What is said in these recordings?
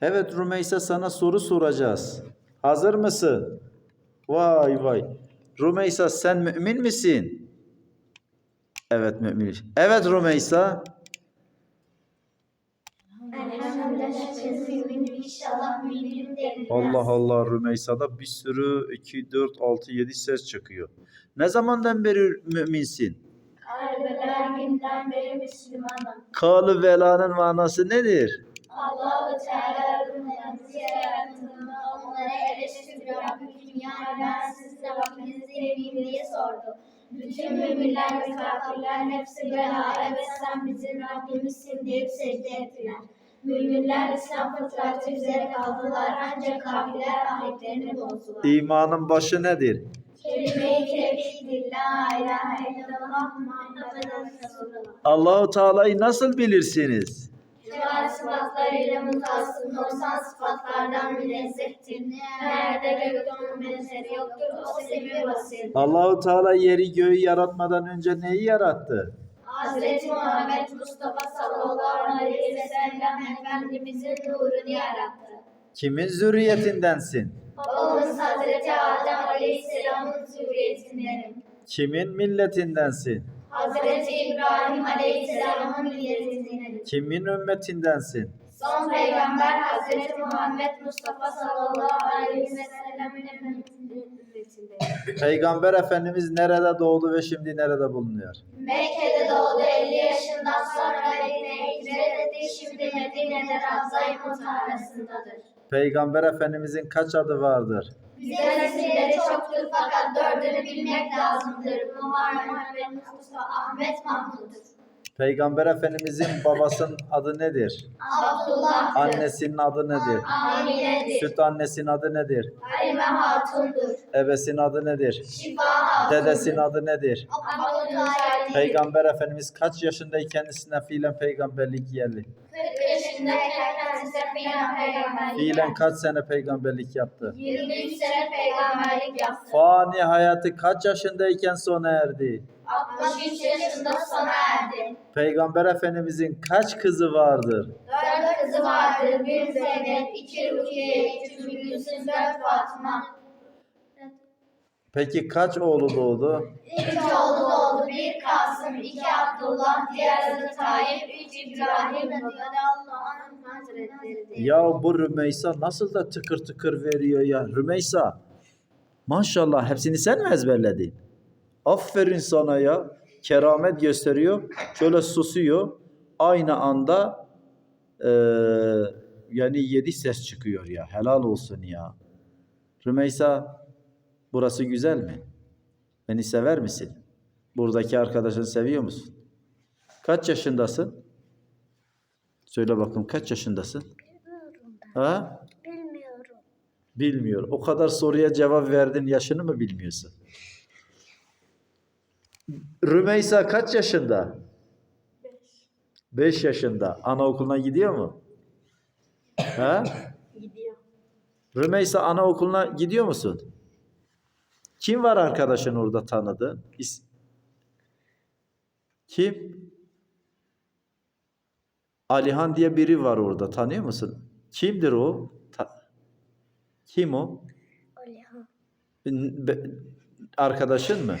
Evet Rümeysa sana soru soracağız. Hazır mısın? Vay vay. Rümeysa sen mümin misin? Evet mümin. Evet derim. Allah Allah Rümeysa'da bir sürü 2, 4, 6, 7 ses çıkıyor. Ne zamandan beri müminsin? Kalı velanın manası nedir? Allah-u sordu. Bütün müminler kafirler hepsi bela evet sen bizim Rabbimizsin deyip secde ettiler. Müminler İslam fıtratı üzere kaldılar ancak kafirler ahitlerini bozdular. İmanın başı nedir? Allahu Teala'yı nasıl bilirsiniz? Cemal sıfatlarıyla mutasıl, noksan sıfatlardan münezzehtir. Nerede gökte onun benzeri yoktur, o semi basir. Allahu Teala yeri göğü yaratmadan önce neyi yarattı? Hazreti Muhammed Mustafa sallallahu aleyhi ve sellem Efendimizin nurunu yarattı. Kimin zürriyetindensin? Babamız Hazreti Adem aleyhisselamın zürriyetindenim. Kimin milletindensin? Hazreti İbrahim aleyhisselamın milletindenim. Kimin ümmetindensin? Son peygamber Hazreti Muhammed Mustafa sallallahu aleyhi ve sellemin ümmetindeyim. Peygamber Efendimiz nerede doğdu ve şimdi nerede bulunuyor? Mekke'de doğdu 50 yaşından sonra Medine'ye hicret etti. Şimdi Medine'de Ravza-i Mutahharası'ndadır. Peygamber Efendimizin kaç adı vardır? Bize nesilleri çoktur fakat dördünü bilmek lazımdır. Muhammed Mustafa Ahmet Mahmud'dur. Peygamber Efendimizin babasının adı nedir? Abdullah Annesinin adı nedir? Amine'dir. Süt annesinin adı nedir? Halime Hatun'dur. Ebesinin adı nedir? Şifa Hatun'dur. Dedesinin adı nedir? Abdülmuttalip. Peygamber Efendimiz kaç yaşındayken kendisine fiilen peygamberlik geldi? 40 yaşındayken kendisine fiilen peygamberlik Fiilen yaptı. kaç sene peygamberlik yaptı? 23 sene peygamberlik yaptı. Fani hayatı kaç yaşındayken sona erdi? 63 yaşında sona erdi. Peygamber Efendimizin kaç kızı vardır? Dört kızı vardır. Bir Zeynep, iki Rukiye, üç Gülsüm, dört Fatıma. Peki kaç oğlu doğdu? Üç oğlu doğdu. Bir Kasım, iki Abdullah, diğer Tayyip, üç İbrahim. Hazretleri. Ya bu Rümeysa nasıl da tıkır tıkır veriyor ya. Rümeysa maşallah hepsini sen mi ezberledin? Aferin sana ya. Keramet gösteriyor. Şöyle susuyor. Aynı anda eee, yani yedi ses çıkıyor ya. Helal olsun ya. Rümeysa burası güzel mi? Beni sever misin? Buradaki arkadaşını seviyor musun? Kaç yaşındasın? Söyle bakalım kaç yaşındasın? Ha? Bilmiyorum. Bilmiyor. O kadar soruya cevap verdin yaşını mı bilmiyorsun? Rümeysa kaç yaşında? 5 yaşında. Anaokuluna gidiyor mu? Ha? Gidiyor. Rümeysa anaokuluna gidiyor musun? Kim var arkadaşın orada tanıdığın? Kim? Alihan diye biri var orada. Tanıyor musun? Kimdir o? Ta- Kim o? Alihan. Be- Arkadaşın mı?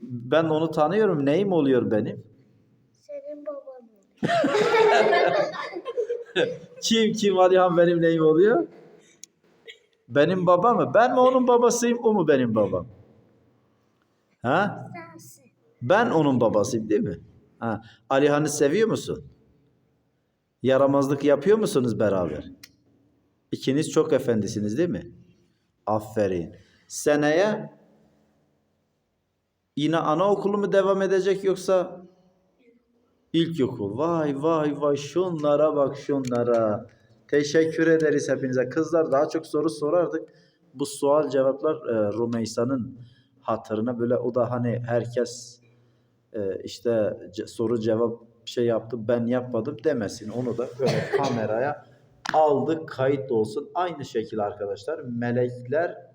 Ben onu tanıyorum. Neyim oluyor benim? Senin baban Kim kim Alihan benim neyim oluyor? Benim baba mı? Ben mi onun babasıyım, o mu benim babam? Ha? Sensin. Ben onun babasıyım değil mi? Ha. Alihan'ı seviyor musun? Yaramazlık yapıyor musunuz beraber? İkiniz çok efendisiniz değil mi? Aferin. Seneye yine anaokulu mu devam edecek yoksa ilkokul? Vay vay vay şunlara bak şunlara. Teşekkür ederiz hepinize. Kızlar daha çok soru sorardık. Bu sual cevaplar e, Rumeysa'nın hatırına böyle o da hani herkes e, işte soru cevap şey yaptı ben yapmadım demesin. Onu da böyle kameraya aldık kayıt olsun. Aynı şekilde arkadaşlar melekler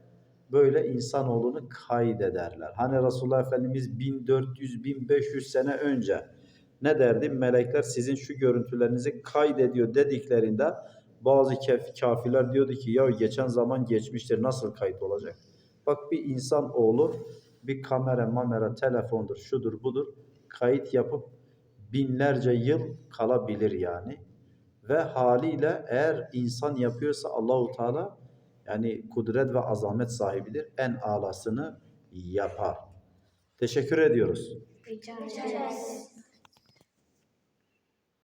böyle insanoğlunu kaydederler. Hani Resulullah Efendimiz 1400-1500 sene önce ne derdi? Melekler sizin şu görüntülerinizi kaydediyor dediklerinde Bazı kaf- kafirler diyordu ki ya geçen zaman geçmiştir nasıl kayıt olacak? Bak bir insan oğlu bir kamera mamera telefondur şudur budur kayıt yapıp binlerce yıl kalabilir yani. Ve haliyle eğer insan yapıyorsa Allahu Teala yani kudret ve azamet sahibidir. En alasını yapar. Teşekkür ediyoruz. Rica ederiz.